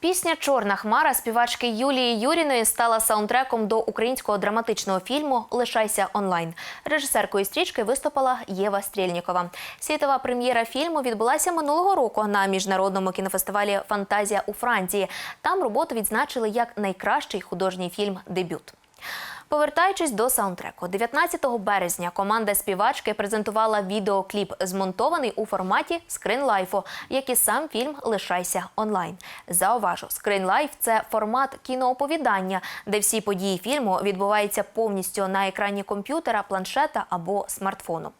Пісня Чорна хмара співачки Юлії Юріної стала саундтреком до українського драматичного фільму Лишайся онлайн. Режисеркою стрічки виступила Єва Стрільнікова. Світова прем'єра фільму відбулася минулого року на міжнародному кінофестивалі Фантазія у Франції. Там роботу відзначили як найкращий художній фільм Дебют. Повертаючись до саундтреку, 19 березня команда співачки презентувала відеокліп, змонтований у форматі скринлайфу, як і сам фільм Лишайся онлайн. Зауважу, скринлайф це формат кінооповідання, де всі події фільму відбуваються повністю на екрані комп'ютера, планшета або смартфону.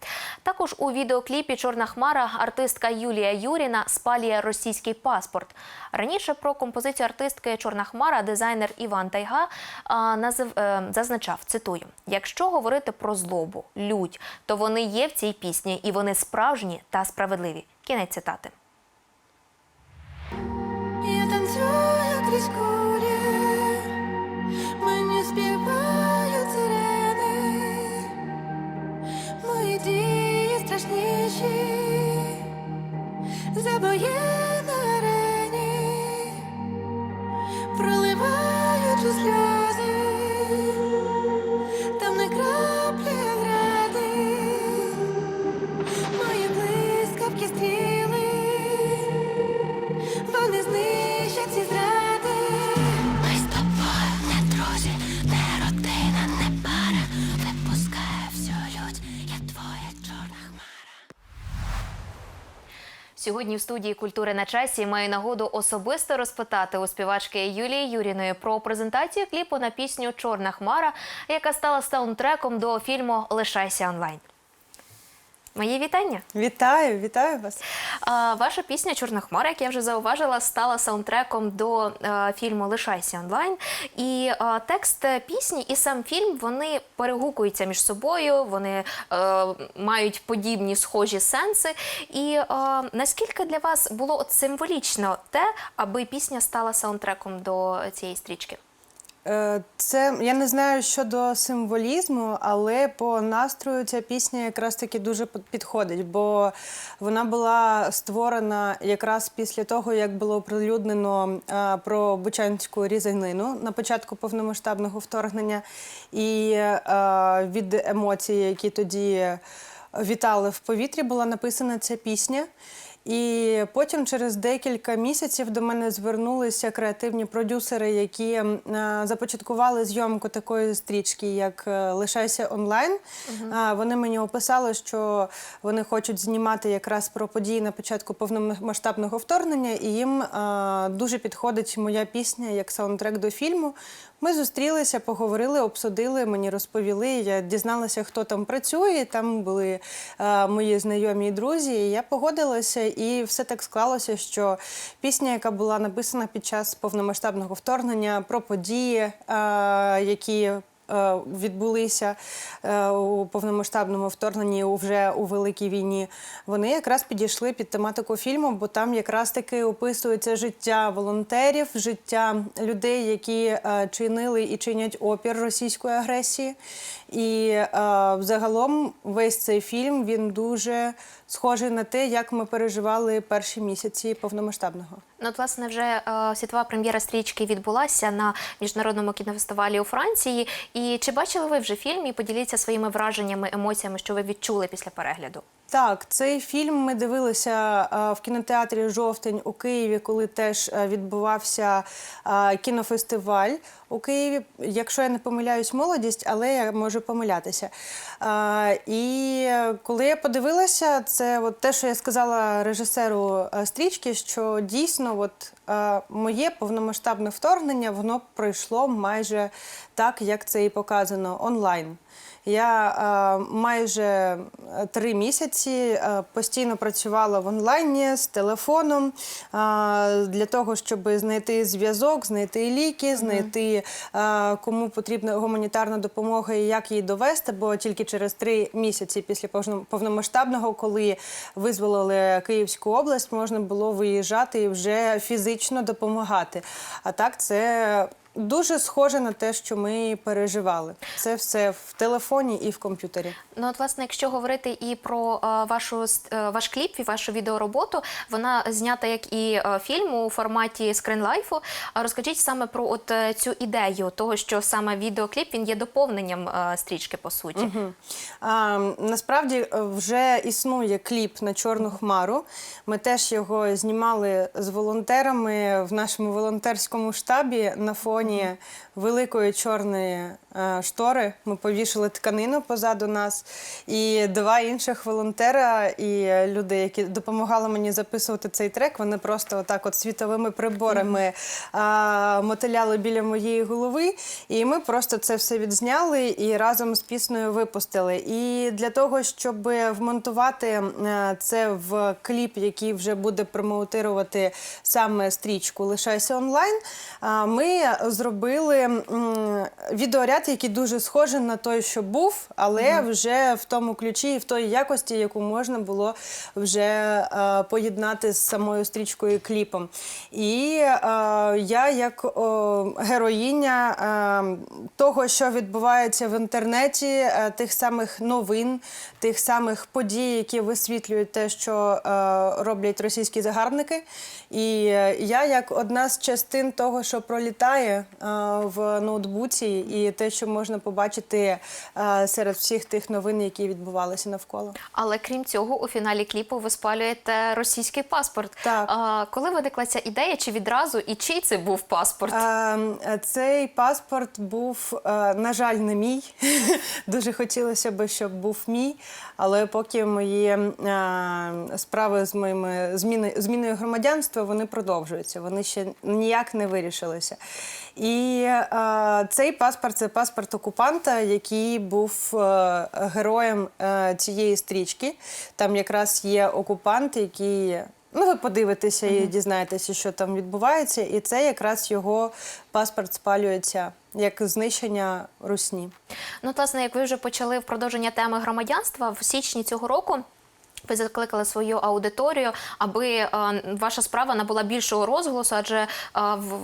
Також у відеокліпі Чорна хмара артистка Юлія Юріна спалює російський паспорт. Раніше про композицію артистки Чорна хмара дизайнер Іван Тайга назив, е, зазначав, цитую: якщо говорити про злобу, лють, то вони є в цій пісні, і вони справжні та справедливі. Кінець цитати. Я танцюю крізь Сьогодні в студії культури на часі маю нагоду особисто розпитати у співачки Юлії Юріної про презентацію кліпу на пісню Чорна хмара, яка стала саундтреком до фільму Лишайся онлайн. Мої вітання. Вітаю, вітаю вас. А, ваша пісня Чорна хмара, як я вже зауважила, стала саундтреком до е, фільму Лишайся онлайн. І е, текст пісні і сам фільм вони перегукуються між собою, вони е, мають подібні схожі сенси. І е, наскільки для вас було от символічно те, аби пісня стала саундтреком до цієї стрічки? Е, Це я не знаю щодо символізму, але по настрою ця пісня якраз таки дуже підходить, бо вона була створена якраз після того, як було оприлюднено е, про Бучанську різанину на початку повномасштабного вторгнення, і е, від емоцій, які тоді вітали в повітрі, була написана ця пісня. І потім, через декілька місяців, до мене звернулися креативні продюсери, які е, започаткували зйомку такої стрічки, як е, Лишайся онлайн. А, Вони мені описали, що вони хочуть знімати якраз про події на початку повномасштабного вторгнення, і їм е, дуже підходить моя пісня як саундтрек до фільму. Ми зустрілися, поговорили, обсудили, мені розповіли. Я дізналася, хто там працює. Там були мої знайомі і друзі. І я погодилася, і все так склалося, що пісня, яка була написана під час повномасштабного вторгнення, про події, е, які е, відбулися е, у повномасштабному вторгненні вже у великій війні. Вони якраз підійшли під тематику фільму, бо там якраз таки описується життя волонтерів, життя людей, які чинили і чинять опір російської агресії. І загалом весь цей фільм він дуже схожий на те, як ми переживали перші місяці повномасштабного. Ну, от, власне, вже е, світова прем'єра стрічки відбулася на міжнародному кінофестивалі у Франції. І чи бачили ви вже фільм і поділіться своїми враженнями, емоціями, що ви відчули після перегляду? Так, цей фільм ми дивилися е, в кінотеатрі Жовтень у Києві, коли теж е, відбувався е, кінофестиваль у Києві. Якщо я не помиляюсь, молодість, але я можу помилятися. А, І коли я подивилася, це от те, що я сказала режисеру е, стрічки, що дійсно, от е, моє повномасштабне вторгнення, воно пройшло майже так, як це і показано онлайн. Я е, майже е, три місяці е, постійно працювала в онлайні з телефоном для того, щоб знайти зв'язок, знайти ліки, знайти кому потрібна гуманітарна допомога і як її довести. Бо тільки через три місяці після повно- повномасштабного, коли визволили Київську область, можна було виїжджати і вже фізично допомагати. А так це дуже схоже на те, що ми переживали. Це все в телефоні і в комп'ютері. Ну, от, власне, якщо говорити і про е, вашу с- е, ваш кліп і вашу відеороботу, вона знята як і е, фільм у форматі скринлайфу. А розкажіть саме про от е, цю ідею того, що саме відеокліп він є доповненням е, стрічки по суті. Мгм. А, насправді вже існує кліп на Чорну хмару. Ми теж його знімали з волонтерами в нашому волонтерському штабі на фоні великої чорної штори. Ми повішали тканину позаду нас. І два інших волонтера і люди, які допомагали мені записувати цей трек, вони просто отак от світовими приборами а, мотиляли біля моєї голови. І ми просто це все відзняли і разом з піснею випустили. І для того, щоб вмонтувати е, це в кліп, який вже буде промоутирувати саме стрічку Лишайся онлайн. Ми зробили м, відеоряд, який дуже схожий на той, що був, але вже в тому ключі і в той якості, яку можна було вже е, поєднати з самою стрічкою і кліпом. І е, я, як о, героїня е, того, що відбувається в інтернеті, е, тих самих новин, тих самих подій, які висвітлюють те, що е, роблять російські загарбники. І е, я, як одна з частин того, що пролітає е, в ноутбуці, і те, що можна побачити е, серед всіх тих новин, які відбувалися навколо. Але крім цього, у фіналі кліпу ви спалюєте російський паспорт. Так. А, коли виникла ця ідея, чи відразу і чий це був паспорт? Ем, е, Цей паспорт був, е, на жаль, не мій. Дуже хотілося б, щоб був мій. Але поки мої справи з моїми зміни, зміною громадянства вони продовжуються. Вони ще ніяк не вирішилися. І цей паспорт це паспорт окупанта, який був е, героєм е, цієї стрічки. Там якраз є окупант, який Ну, ви подивитеся і дізнаєтеся, що там відбувається, і це якраз його паспорт спалюється як знищення русні. Ну, власне, як ви вже почали в продовження теми громадянства в січні цього року. Ви закликали свою аудиторію, аби е, ваша справа набула більшого розголосу, адже е,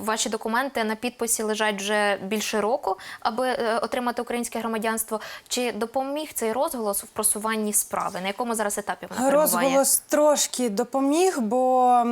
ваші документи на підписі лежать вже більше року, аби е, отримати українське громадянство. Чи допоміг цей розголос в просуванні справи? На якому зараз етапі вона перебуває? Розголос трошки допоміг, бо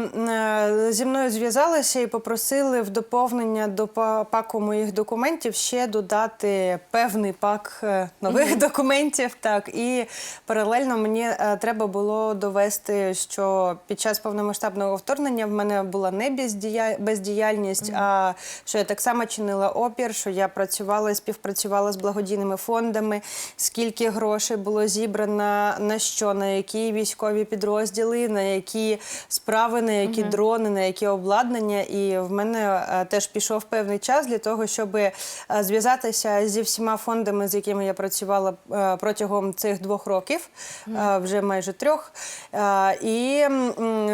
зі мною зв'язалися і попросили в доповнення до паку моїх документів ще додати певний пак нових документів. Так і паралельно мені треба було довести, що під час повномасштабного вторгнення в мене була не бездія- бездіяльність, а що я так само чинила опір, що я працювала і співпрацювала з благодійними фондами, скільки грошей було зібрано на що, на які військові підрозділи, на які справи, на які дрони, на які обладнання. І в мене е, теж пішов певний час для того, щоб е, зв'язатися зі всіма фондами, з якими я працювала е, протягом цих двох років, е, вже майже трьох. Е, І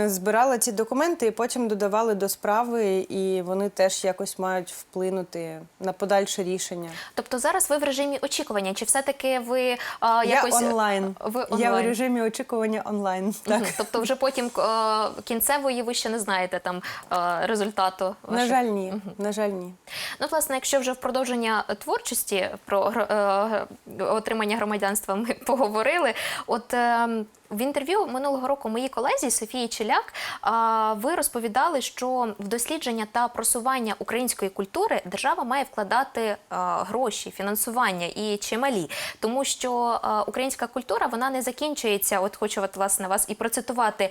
збирала ці документи, і потім додавали до справи, і вони теж якось мають вплинути на подальше рішення. Тобто зараз ви в режимі очікування, чи все-таки ви а, якось Я онлайн. Ви Я в режимі очікування онлайн. Так. Мгм. Тобто, вже потім е, кінцевої ви ще не знаєте там е, результату. На жаль, ні. На жаль, ні. Ну, власне, якщо вже в продовження творчості про е, отримання громадянства ми поговорили. От е, в інтерв'ю минулого року моїй колезі Софії Челяк ви розповідали, що в дослідження та просування української культури держава має вкладати гроші, фінансування і чималі, тому що українська культура вона не закінчується. От хочу от, власне вас і процитувати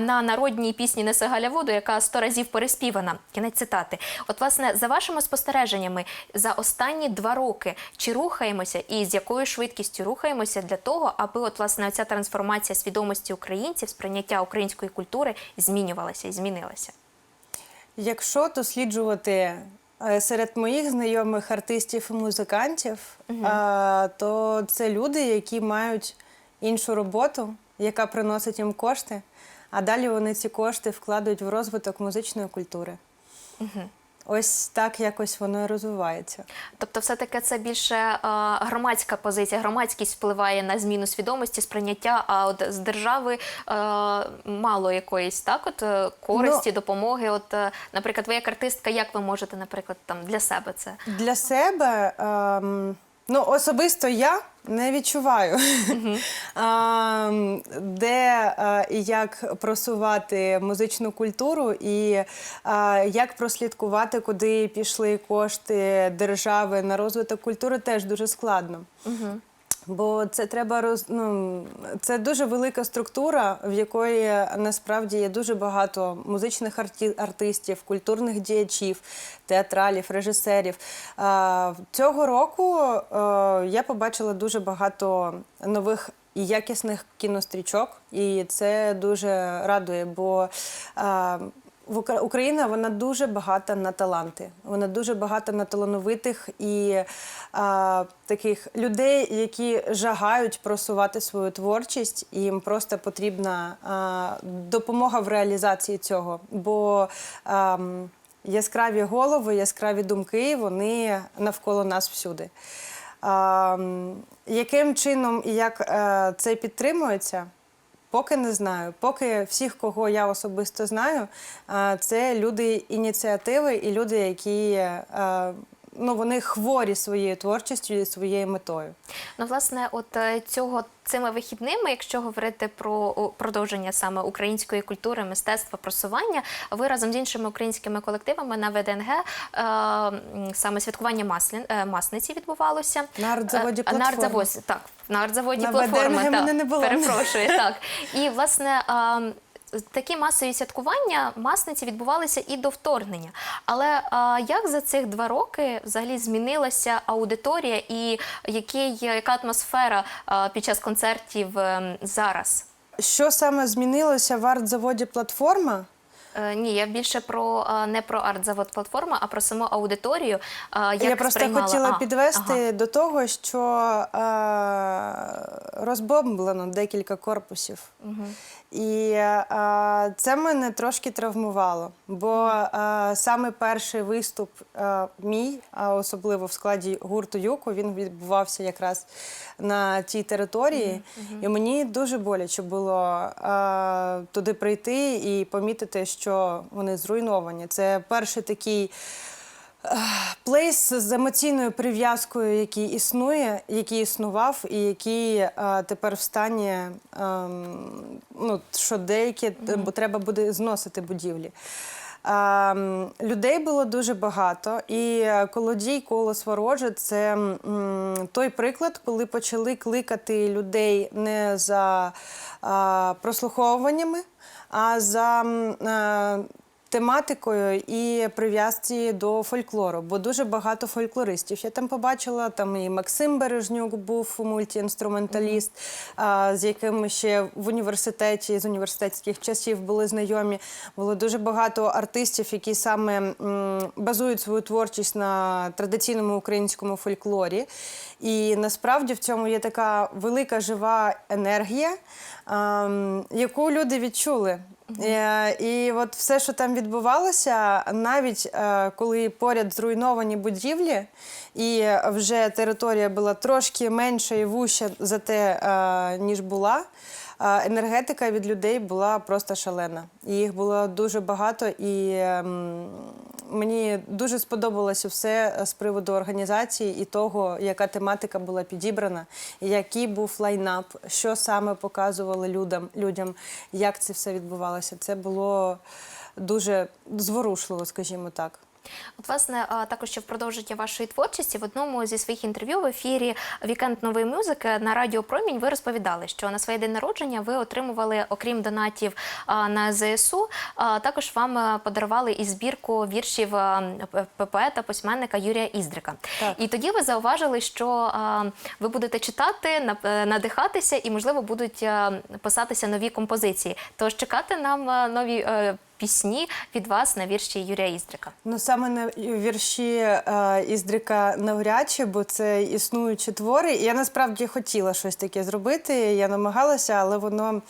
на народній пісні Неси Галя воду, яка сто разів переспівана. Кінець цитати. От, власне, за вашими спостереженнями, за останні два роки чи рухаємося і з якою швидкістю рухаємося для того, аби от власне ця трансформація свідомості українців, сприйняття української культури змінювалася і змінилася. Якщо досліджувати е, серед моїх знайомих артистів і музикантів, е, то це люди, які мають іншу роботу, яка приносить їм кошти, а далі вони ці кошти вкладають в розвиток музичної культури. Ось так якось воно і розвивається. Тобто, все-таки це більше е, громадська позиція, громадськість впливає на зміну свідомості, сприйняття, а от з держави е, мало якоїсь так, от е, користі, допомоги. От, е, наприклад, ви як артистка, як ви можете, наприклад, там для себе це? Для себе, ем, ну особисто я не відчуваю, а, де а, і як просувати музичну культуру, і а, як прослідкувати, куди пішли кошти держави на розвиток культури, теж дуже складно. Бо це треба роз... ну, це дуже велика структура, в якої насправді є дуже багато музичних арті... артистів, культурних діячів, театралів, режисерів. А, цього року е, я побачила дуже багато нових і якісних кінострічок, і це дуже радує, бо а, Укра- Україна вона дуже багата на таланти. Вона дуже багата на талановитих і а, таких людей, які жагають просувати свою творчість, і їм просто потрібна а, допомога в реалізації цього. Бо а, яскраві голови, яскраві думки, вони навколо нас всюди. А, яким чином і як е, це підтримується? Поки не знаю. Поки всіх, кого я особисто знаю, це люди ініціативи і люди, які е, ну, вони хворі своєю творчістю і своєю метою. Ну, власне, от е, цього цими вихідними, якщо говорити про продовження саме української культури, мистецтва, просування, ви разом з іншими українськими колективами на ВДНГ е, саме святкування маслін, е, масниці відбувалося. На артзаводі Е, На артзаводі, так, на артзаводі На платформи. ВДНГ так, мене не було. Перепрошую, так. І власне. е, Такі масові святкування масниці відбувалися і до вторгнення. Але а, як за цих два роки взагалі змінилася аудиторія і який, яка атмосфера а, під час концертів ем, зараз? Що саме змінилося в артзаводі платформа? Е, ні, я більше про не про артзавод платформа, а про саму аудиторію. Як я просто сприймала- хотіла А, підвести ага. до того, що е, розбомблено декілька корпусів. І е, це мене трошки травмувало, бо е, саме перший виступ е, мій, а особливо в складі гурту Юко, він відбувався якраз на тій території. І мені дуже боляче було е, туди прийти і помітити, що вони зруйновані. Це перший такий плейс з емоційною прив'язкою, який існує, який існував, і який е, тепер в стані, ем, ну, що деякі, бо треба буде зносити будівлі. Ем, людей було дуже багато, і е, колодій колос вороже це м, той приклад, коли почали кликати людей не за е, прослуховуваннями, а за е, тематикою і прив'язці до фольклору, бо дуже багато фольклористів. Я там побачила, там і Максим Бережнюк був мультіінструменталіст, з яким ще в університеті з університетських часів були знайомі. Було дуже багато артистів, які саме базують свою творчість на традиційному українському фольклорі. І насправді в цьому є така велика жива енергія, яку люди відчули. Е, І от все, що там відбувалося, навіть е, коли поряд зруйновані будівлі, і вже територія була трошки менша і вуща за те, е, ніж була. Е, Енергетика від людей була просто шалена. Їх було дуже багато, і ем, мені дуже сподобалося все з приводу організації і того, яка тематика була підібрана, який був лайнап, що саме показували людям, людям, як це все відбувалося. Це було дуже зворушливо, скажімо так. От, власне, також ще в продовження вашої творчості в одному зі своїх інтерв'ю в ефірі Вікенд нової музики на Радіо Промінь ви розповідали, що на своє день народження ви отримували, окрім донатів на ЗСУ, також вам подарували і збірку віршів поета, письменника Юрія Іздрика. Так. І тоді ви зауважили, що ви будете читати, е, надихатися і, можливо, будуть писатися нові композиції. Тож чекати нам нові. Пісні від вас на вірші Юрія Іздрика? Ну саме на вірші е, Іздрика навряд чи, бо це існуючі твори. І я насправді хотіла щось таке зробити. Я намагалася, але воно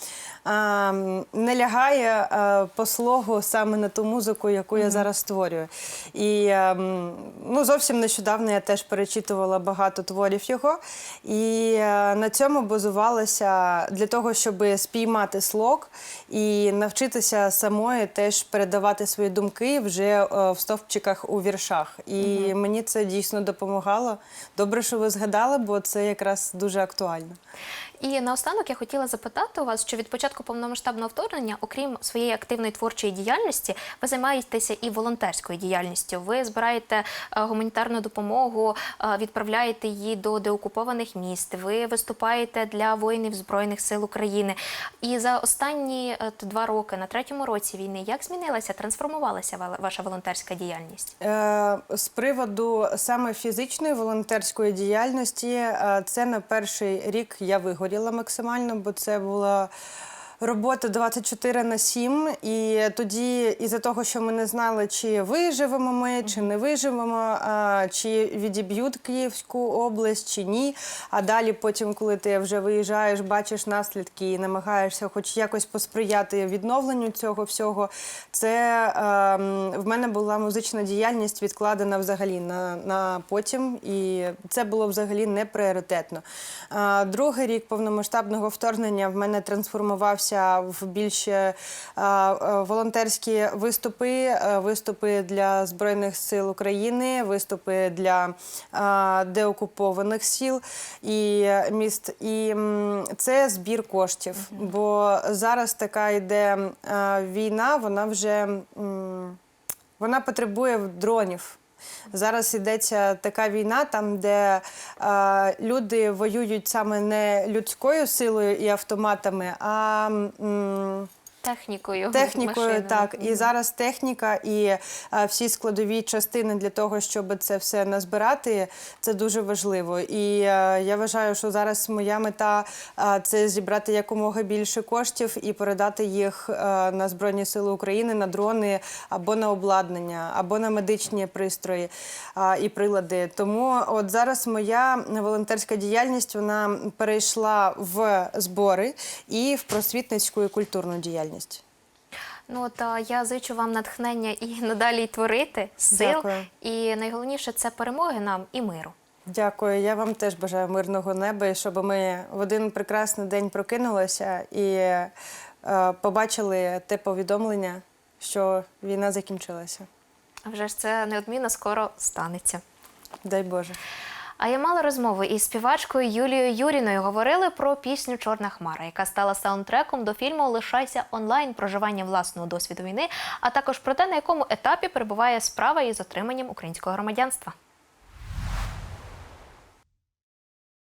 е, не лягає е, по слогу саме на ту музику, яку я зараз створюю. І е, ну, зовсім нещодавно я теж перечитувала багато творів його. І е, на цьому базувалася для того, щоб спіймати слог і навчитися самої теж передавати свої думки вже е, в стовпчиках у віршах. І мені це дійсно допомагало. Добре, що ви згадали, бо це якраз дуже актуально. І наостанок я хотіла запитати у вас, що від початку повномасштабного вторгнення, окрім своєї активної творчої діяльності, ви займаєтеся і волонтерською діяльністю. Ви збираєте е, гуманітарну допомогу, е, відправляєте її до деокупованих міст. Ви виступаєте для воїнів збройних сил України. І за останні два роки, на третьому році війни, як змінилася, трансформувалася ваша волонтерська діяльність? Е, З приводу саме фізичної волонтерської діяльності, е, це на перший рік я вигоріла максимально, бо це була. Робота 24 на 7, і тоді, із-за того, що ми не знали, чи виживемо ми, чи не виживемо, чи відіб'ють Київську область, чи ні. А далі, потім, коли ти вже виїжджаєш, бачиш наслідки і намагаєшся хоч якось посприяти відновленню цього всього, це ем, в мене була музична діяльність відкладена взагалі на, на потім, і це було взагалі не пріоритетно. Другий рік повномасштабного вторгнення в мене трансформувався в більше а, а, волонтерські виступи, виступи для Збройних сил України, виступи для деокупованих сіл і е, міст. І це збір коштів. Бо зараз така йде війна, вона вже вона потребує дронів. Зараз йдеться така війна, там, де е, люди воюють саме не людською силою і автоматами, а м, Технікою, технікою. машинами? Так, і зараз техніка і е, всі складові частини для того, щоб це все назбирати, це дуже важливо. І е, я вважаю, що зараз моя мета е, це зібрати якомога більше коштів і передати їх е, на Збройні Сили України, на дрони або на обладнання, або на медичні пристрої е, і прилади. Тому от зараз моя волонтерська діяльність вона перейшла в збори і в просвітницьку і культурну діяльність. Ну от я зичу вам натхнення і надалі творити сил. Дякую. І найголовніше це перемоги нам і миру. Дякую. Я вам теж бажаю мирного неба, і щоб ми в один прекрасний день прокинулися і е, побачили те повідомлення, що війна закінчилася. А вже ж це неодмінно скоро станеться. Дай Боже. А я мала розмову із співачкою Юлією Юріною. Говорили про пісню Чорна хмара, яка стала саундтреком до фільму Лишайся онлайн проживання власного досвіду війни, а також про те, на якому етапі перебуває справа із отриманням українського громадянства.